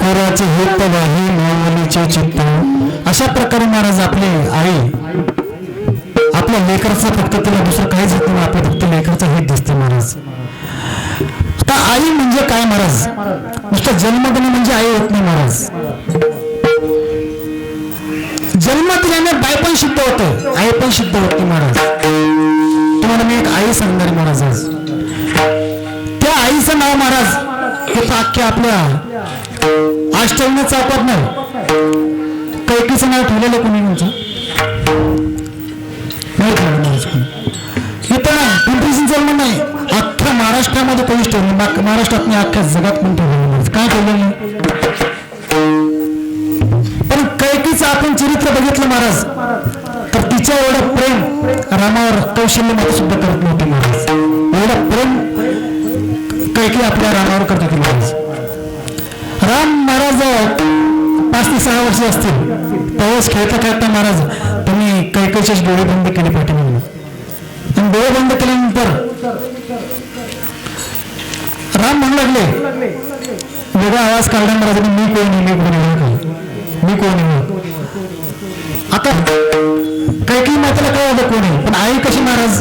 कोराचे हित वाही मावलीचे चित्त. अशा प्रकारे महाराज आपले आई आपल्या लेकराचं फक्त तिला दुसरं काहीच येत नाही आपल्या फक्त लेकराचं हित दिसते महाराज. आता आई म्हणजे काय महाराज? नुसतं जन्म देणं म्हणजे आई होत नाही महाराज. जन्म दिल्याने बाय पण शुद्ध होतं आई पण शुद्ध होते महाराज. तुम्हाला मी एक आई सांगणार महाराज आज. त्या आईचं नाव महाराज हे तर आपल्या आश्चर्य चापत नाही. कैकीचं नाव ठेवलेलं कोणी तुमचं? नाही ठेवलं महाराज इथं नाही पिंपरी चिंचवड नाही. अख्ख्या महाराष्ट्रामध्ये कोणीच ठेवलं महाराष्ट्रात नाही अख्ख्या जगात पण ठेवलं काय ठेवलं नाही पण कैकीचं आपण चरित्र बघितलं महाराज तर तिच्या एवढं प्रेम रामावर कौशल्यमध्ये सुद्धा करत नव्हते महाराज. कैकी आपल्या रामावर करत महाराज राम महाराज पाच ते सहा वर्ष असतील. त्यावेळेस खेळता खेळता महाराज तुम्ही कैकशीच डोळे बंद केले पाठीमागून आणि डोळे बंद केल्यानंतर राम म्हणू लागले वेगळा आवाज काढला महाराज मी कोण मी कोण मी कोण आता काही काही माताला कळलं कोण आहे? पण आई कशी महाराज?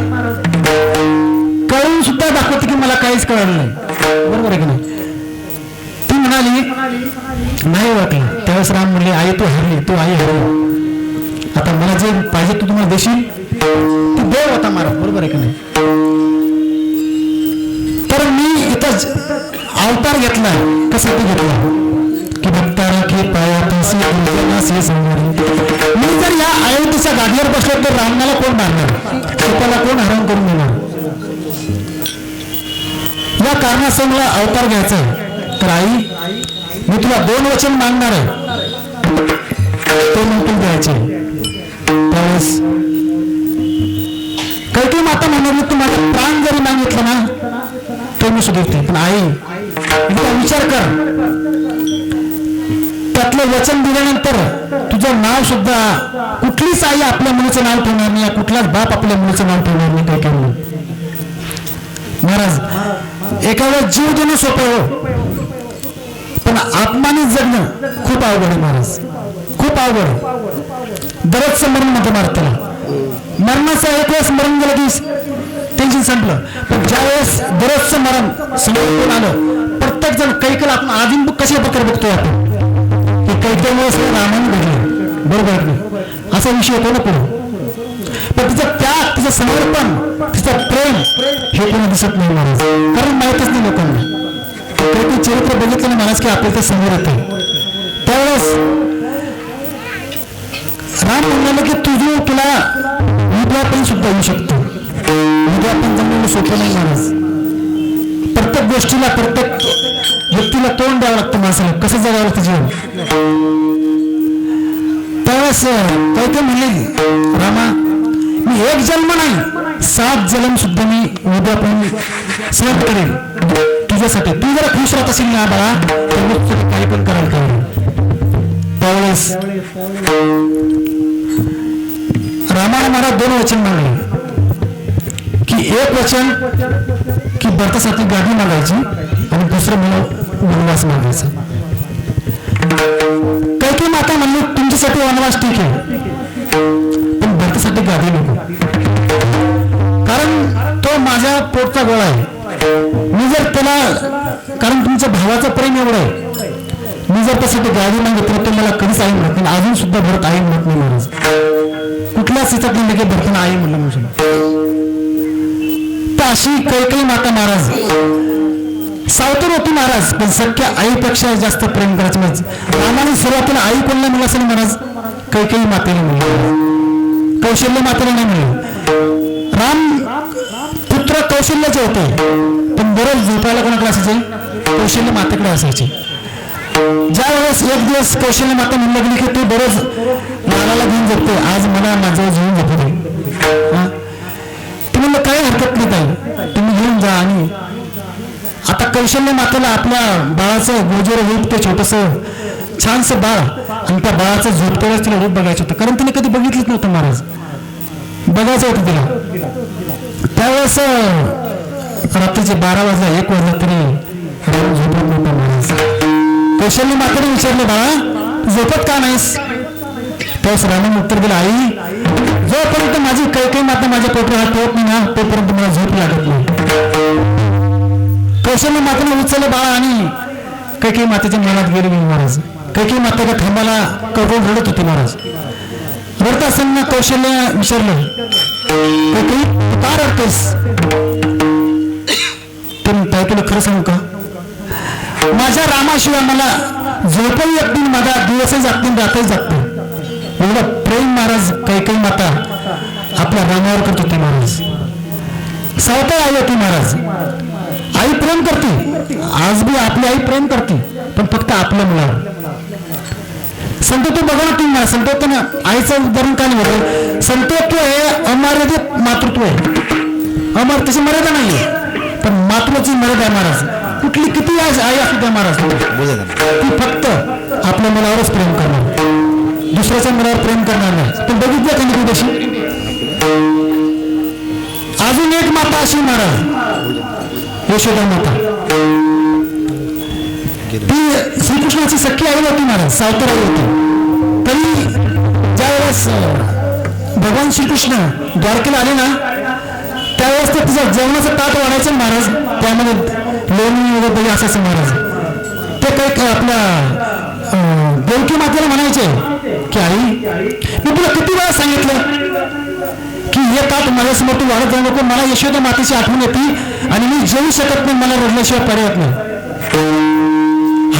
कळून सुद्धा दाखवते की मला काहीच कळलं नाही. बरोबर आहे की नाही? ती म्हणाली नाही वाटलं त्यावेळेस राम म्हणले आई तू हरली तू आई हरली आता मला जे पाहिजे तू तुम्हाला देशील? तू देव आता मारा बरोबर आहे की नाही? तर मी इथं अवतार घेतला. कसाठी घेतला? की भक्ता राखी पायापासी मी जर या अयोध्येच्या गाडीवर बसलो तर रामनाला कोण मारणार? त्याला कोण हरण करून देणार? या कारणास्तव मला अवतार घ्यायचा आहे तर आई मी तुला दोन वचन मागणार आहे. ते म्हणतील द्यायचे. त्यावेळेस काही माता म्हणाली तू माझा प्राण जरी मागितलं ना तो मी सुधारते. पण आई तुला विचार कर. त्यातलं वचन दिल्यानंतर तुझं नाव सुद्धा कुठलीच आई आपल्या मुलीचं नाव ठेवणार नाही कुठलाच बाप आपल्या मुलीचं नाव ठेवणार नाही काय काही महाराज एखादा जीव देणं सोपं हो. पण आत्माने जगणं खूप अवघड आहे महाराज. खूप अवघड आहे. मरण म्हणतो मारताना त्याला एक वेळेस मरण गेलं की टेन्शन संपलं. पण ज्या वेळेस दररोजचं मरण समोर आलं प्रत्येक जण कैकल आपण आदिम कसे प्रकारे बघतोय आपण? की कैकल वेळेस रामाने घडलं. बरोबर असा विषय होतो ना पुढे. पण तिचं त्याग तिचं समर्पण तिचं प्रेम हे कोणा दिसत नाही महाराज कारण माहितच नाही लोकांना. काही चरित्र बघितलं ना महाराज की आपल्या ते समोर येते. त्यावेळेस राम म्हणाले की तुझी तुला उद्या पण सुद्धा येऊ शकतो. उद्या पण जमलेलं सोपं नाही महाराज प्रत्येक गोष्टीला प्रत्येक व्यक्तीला तोंड द्यावं लागतं माणसाला. कसं जगावं लागतं जीवन? त्यावेळेस काही ते म्हणले रामा मी एक जन्म नाही सात जन्म सुद्धा मी उद्या पण सर्व करेन. तुझ्यासाठी. तू जरा खुश राहत असेल ना बाळा तर काही पण करायला तयार त्यावेळेस रामाने मला दोन वचन मागले की एक वचन की भरतासाठी गाडी मागायची आणि दुसरं मला वनवास मागायचा. काही माता म्हणली तुमच्यासाठी वनवास ठीक आहे. पण गादी नको. कारण तो माझ्या पोटचा गोळा आहे. मी जर त्याला कारण तुमच्या भावाचा प्रेम एवढं आहे. मी जर त्यासाठी गाडी मागितली तर मला कधीच आई म्हणत नाही. अजून सुद्धा भरत आई म्हणत नाही महाराज. कुठल्याच हिच्यात नाही की भरताना आई म्हणलं म्हणजे तर अशी कैकई माता महाराज. सावतर होती महाराज पण सख्या आईपेक्षा जास्त प्रेम करायचं म्हणजे. आम्हाला सुरुवातीला आई कोणला मिळालं असेल महाराज? कैकई मातेला मिळालं कौशल्य मात्र नाही मिळेल राम पुत्र कौशल्याचे होते. पण बरोबर झोपायला कोणाकडे असायचे? कौशल्य मातेकडे असायचे. ज्या वेळेस एक दिवस कौशल्य माता म्हणलं लागली की तू दररोज लालाला घेऊन झोपते. आज मला माझं घेऊन झोपू दे. हा? ती काही हरकत नाही ताई. तुम्ही घेऊन जा आणि आता कौशल्य मातेला आपल्या बाळाचं गोजर होईल ते छोटस छानसं बाळ. आणि त्या बाळाचं झोपतेलाच तिला रूप बघायचं होतं. कारण तिने कधी बघितलंच नव्हतं महाराज. बघायचं होतं तिला. त्यावेळेस रात्रीचे बारा वाजला एक वाजला तरी राम झोपत नव्हता महाराज. कौशल्य मात्र विचारले बाळा झोपत का नाहीस? त्यावेळेस रामाने उत्तर दिलं आई जोपर्यंत माझी कैकई माता माझ्या पोटावर हात होत नाही ना तोपर्यंत मला झोप लागत नाही. कौशल्य माताने उचललं बाळा आणि कैकई मातेच्या मनात गेले गेले महाराज. कैकी माता का थांबाला करून रडत होती महाराज. रडत असताना कौशल्य विचारलं कैकी का रडतेस पण ताई तुला खरं सांगू का? माझ्या रामाशिवाय मला झोपही येत नाही माझा दिवसही जात नाही रातही जात नाही. एवढं प्रेम महाराज काही काही माता आपल्या रामावर करत होती महाराज. सावता आई होती महाराज. आई प्रेम करते. आज बी आपली आई प्रेम करते पण फक्त आपल्या मुलावर. संत तो बघा ना तुम्ही ना. आईचं उदाहरण काय नाही होतं संतत्व हे अमर्यादित मातृत्व आहे. अमर तशी मर्यादा नाहीये. पण मातृची मर्यादा आहे महाराज. कुठली किती आज आई असू द्या महाराज. ती फक्त आपल्या मुलावरच प्रेम करणार. दुसऱ्याच्या मुलावर प्रेम करणार नाही. पण बघितलं का नाही तशी अजून एक माता अशी महाराज. यशोदा माता. ती श्रीकृष्णाची सख्खी आई होती महाराज सावतर आई होती. तरी ज्यावेळेस भगवान श्रीकृष्ण द्वारकेला आले ना त्यावेळेस तर तिचा जेवणाचं ताट वाढायचं महाराज त्यामध्ये लोणी वगैरे असायचं महाराज. ते काही आपल्या देवकी मातेला म्हणायचे की आई मी तुला किती वेळा सांगितलं की हे ताट माझ्यासमोर तू वाढत जाऊ नको मला यशोदा मातेची आठवण येते आणि मी जेवू शकत नाही मला रडल्याशिवाय पर्याय नाही.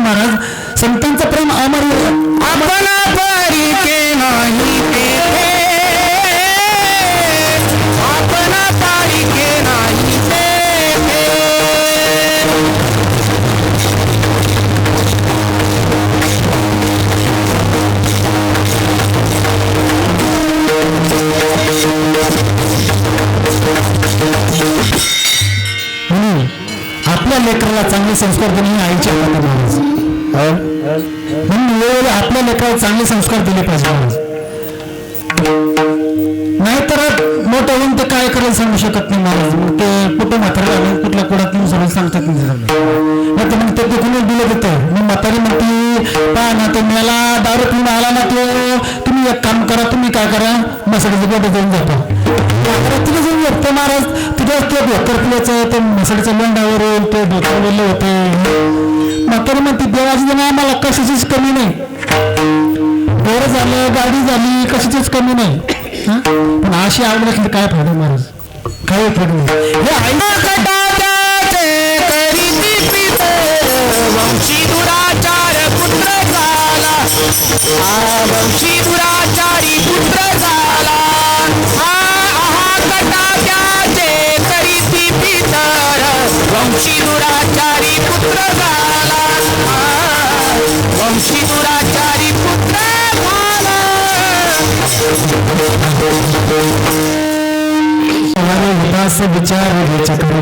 maravilha चांगले संस्कार देणे ही आईची हातात महाराज म्हणून वेळोवेळी आपल्या लेकराला चांगले संस्कार दिले पाहिजे. महाराज नाहीतर मोठं होऊन ते काय करायला सांगू शकत नाही महाराज. मग ते कुठं म्हातारा लागलं कुठल्या कुडात नेऊन सगळं सांगतात नाही नाही तर मग ते तिकडून दिलं देतं मग म्हातारी म्हणते पहा ना ते मला दारू पिऊन आला ना तो. तुम्ही एक काम करा तुम्ही काय करा मसाल्याचं गोडं जाऊन जातो तिला जाऊन झोपतो महाराज तिथं ते डोकर पिल्याचं ते मसाल्याचं लोंडावर येईल ते डोक्यावर वेळलं होते. म्हातारी म्हणते देवाची जण आम्हाला कशाचीच कमी नाही. घर झालं गाडी झाली कशाचीच कमी नाही. पण अशी आवड असली काय फायदा महाराज? काय फायदा नाही. हे आई कटाचे वंशी दुराचारी पुत्र झाला विचार वेगळेचे करे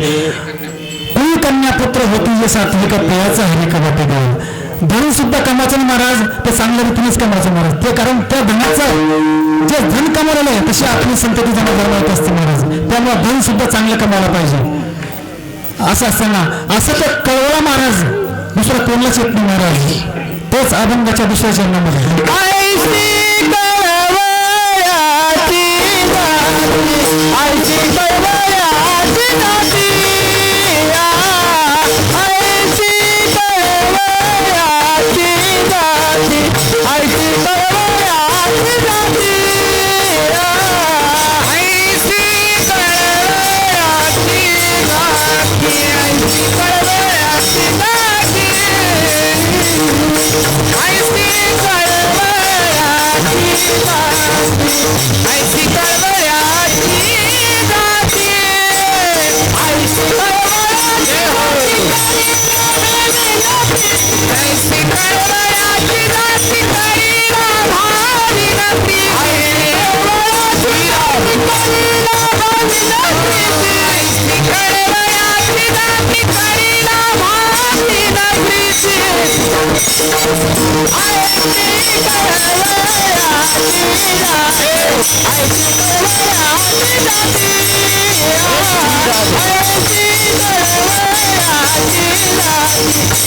कुणी कन्या पुत्र होती जे सात्विक पेयाचं हरिक वाटे देव धन सुद्धा कमाचं नाही महाराज ते चांगल्या रीतीनेच कमाचं महाराज. ते कारण त्या धनाचं जे धन कमावलेलं आहे तशी आपली संतती जमा बनवत असते महाराज. त्यामुळे धन सुद्धा चांगलं कमावलं पाहिजे. असं असताना असं तर कळवळा महाराज. दुसरा कोणालाच येत नाही महाराज. तेच अभंगाच्या दुसऱ्या चरणामध्ये.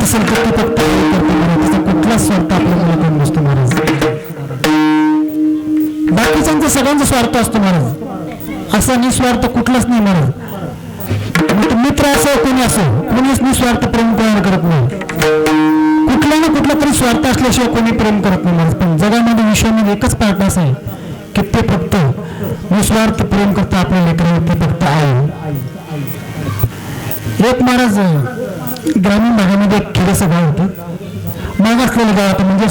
प्रेम असेल तर ते फक्त त्याचा कुठलाच स्वार्थ आपल्या मुलाकडून नसतो महाराज बाकीच्यांचा सगळ्यांचा स्वार्थ असतो महाराज असा निस्वार्थ कुठलाच नाही महाराज मित्र असो कोणी असो कोणीच निस्वार्थ प्रेम कोणाला करत नाही कुठला ना कुठला तरी स्वार्थ असल्याशिवाय कोणी प्रेम करत नाही महाराज पण जगामध्ये विश्वामध्ये एकच पार्ट असा आहे की ते फक्त निस्वार्थ प्रेम करता आपल्या लेकरावर ते फक्त आहे एक महाराज ग्रामीण भागामध्ये एक खेडेचं गाव होतं. मागासलेलं गाव होतं. म्हणजे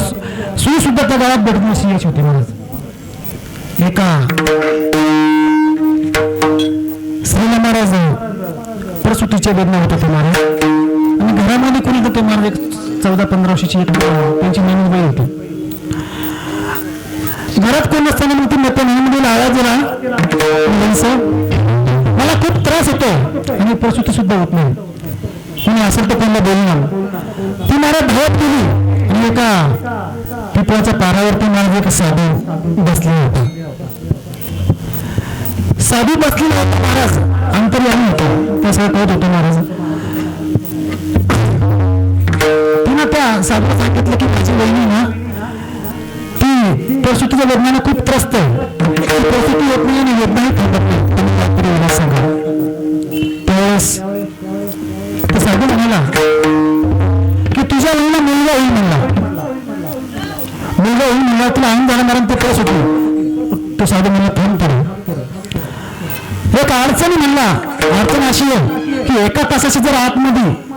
सुईसुद्धा त्या गावात भेटत नशी याची होती महाराज एका श्रीला महाराज प्रसुतीच्या वेदना होत्या होते महाराज आणि घरामध्ये कोणी होते महाराज एक चौदा पंधरा वर्षाची एक त्यांची नवीन होती. घरात कोण नसताना मग ती त्या नवीन आवाज दिला मुलांचं. मला खूप त्रास होतो आणि प्रसूती सुद्धा होत नाही. मी असेल तर त्यांना बोलणार. ती मला धावत गेली आणि एका पिपळाच्या पारावरती महाराज एक साधू बसले होते. साधू बसलेला होता महाराज. अंतर्यामी होतो. त्या कळत होतो महाराज. तिनं त्या साधूला सांगितलं की माझी बहिणी ना ती प्रसूतीच्या वेदनाने खूप त्रस्त आहे. ती प्रसूती होत नाही आणि की जर आतमध्ये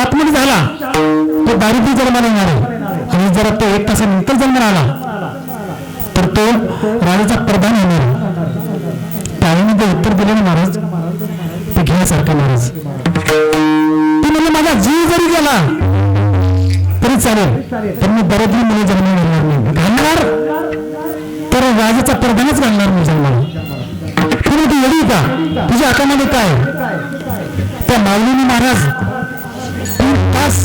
आतमध्ये झाला तो दारिद्र्य जन्माला येणार आहे. आणि जरा तो एक तासानंतर जन्माला आला तर तो राजाचा प्रधान होणार आहे. उत्तर दिलं महाराज ते घेण्यासारखं महाराज. ती म्हणजे माझा जीव जरी गेला तरी चालेल तर मी दरिद्री मुली जन्म घालणार नाही. घालणार? तर राजाचा प्रधानच घालणार मी जन्माला. तुम्ही ती येडी का? तुझ्या हातामध्ये काय त्या माऊलीने महाराज तास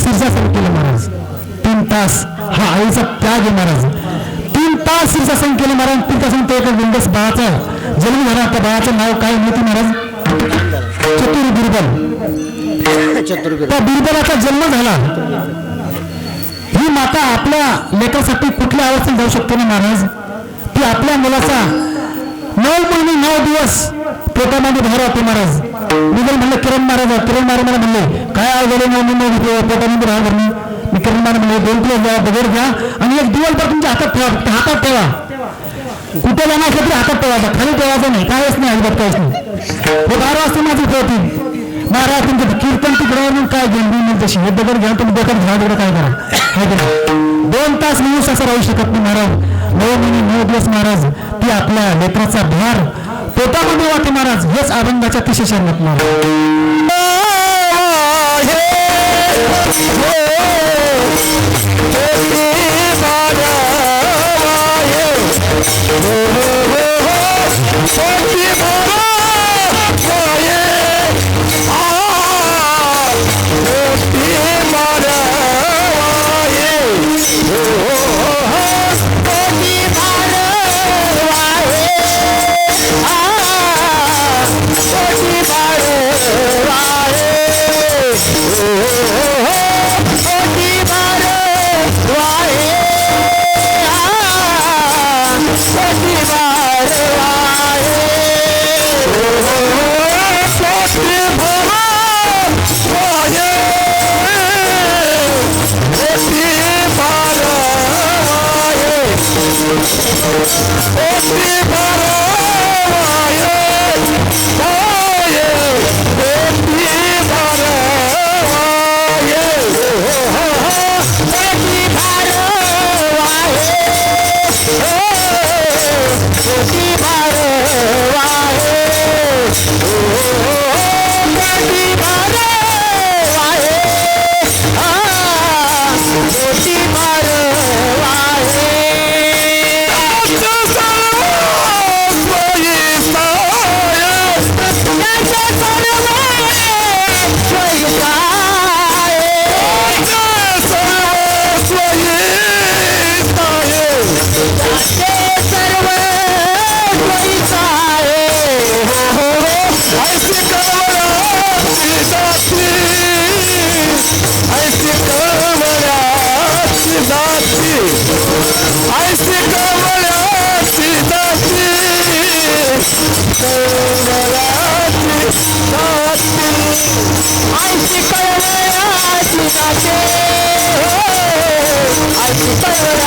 शीर्षासन केलं महाराज. तीन तास हा आईचा त्याग आहे महाराज. तीन तास शीर्षासन केलं महाराज. तीन तासून ते एका विंडस बाळाचा. जन्म झाला त्या बाळाचं नाव काय माहिती महाराज? चतुर बिरबल. त्या बिरबलाचा जन्म झाला. ही माता आपल्या लेखासाठी कुठल्या अवस्थेत जाऊ शकते ना महाराज? ती आपल्या मुलाचा नऊ महिने नऊ दिवस पोटामध्ये बाहेर होते महाराज. मी जर म्हणलं किरण महाराज किरण महाराज मला म्हणले काय आवडले नऊ महिने पोटामध्ये राहा म्हणून मी. किरण महाराज म्हणले दोन किलो घ्या दगड घ्या आणि एक दिवसभर तुमच्या हातात ठेवा हातात ठेवा. कुठे जाणार असेल तरी हातात ठेवायचा खाली ठेवायचं नाही कायच नाही अजिबात काहीच नाही. हे बारा वाजता माझी ठेवतील महाराज तुमचं कीर्तन तिकडे काय घेऊन मी तशी. हे दगड घ्या तुम्ही डोक्यात घ्या तिकडे काय करा. हे करा दोन तास माणूस असं राहू शकत नाही महाराज. नऊ महिने नऊ दिवस महाराज ती आपल्या लेकराचा भार पोटामध्ये वाटे महाराज हेच अभंगाच्या तिशे शरणात महाराज ती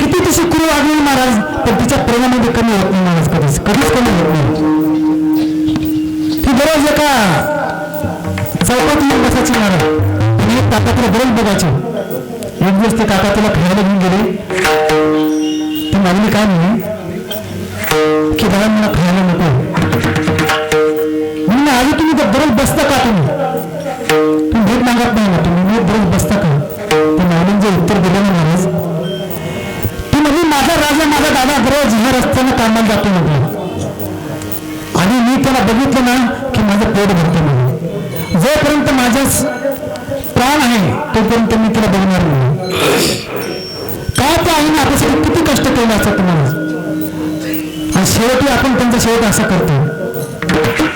किती तशी क्रू वागली महाराज? पण तिच्या प्रेमामध्ये कमी होत नाही महाराज कधीच. कधीच कमी होत नाही. ती बरोबर एका चौकात येऊन बसायची महाराज. आणि एक काका तिला बरोबर बघायचे. एक दिवस ते काका तिला खायला घेऊन गेले. ती मागणी काय म्हणे? की बाळा मला खायला नको. म्हणून आधी तुम्ही तर बरोबर बसता का तुम्ही? तुम्ही भेट मागत नाही माझा माझा दादा रोज हे रस्त्यानं कामाला जातो म्हटलं आणि मी त्याला बघितलं ना की माझं पोट भरतो म्हणून. जोपर्यंत माझ्याच प्राण आहे तोपर्यंत मी तिला बघणार नाही. का त्या आईने आपल्यासाठी किती कष्ट केलं असं तुम्हाला? आणि शेवटी आपण त्यांचा शेवट असा करतो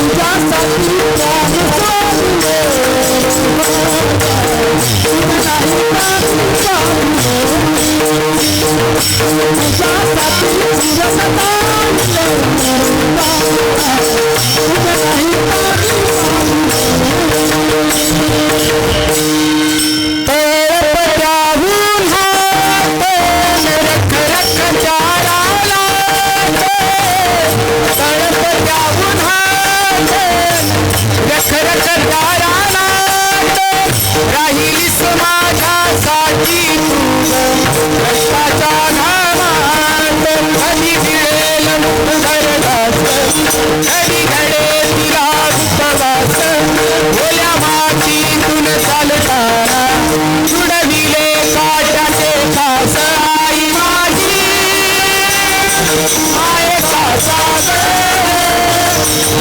Just a thought, just a thought, just a thought.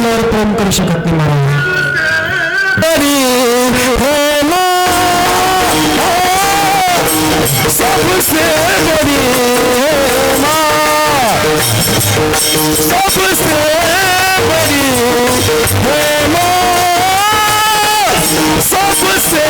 असल्यावर प्रेम करू शकत नाही महाराज. तरी सबसे बड़ी सबसे बड़ी सबसे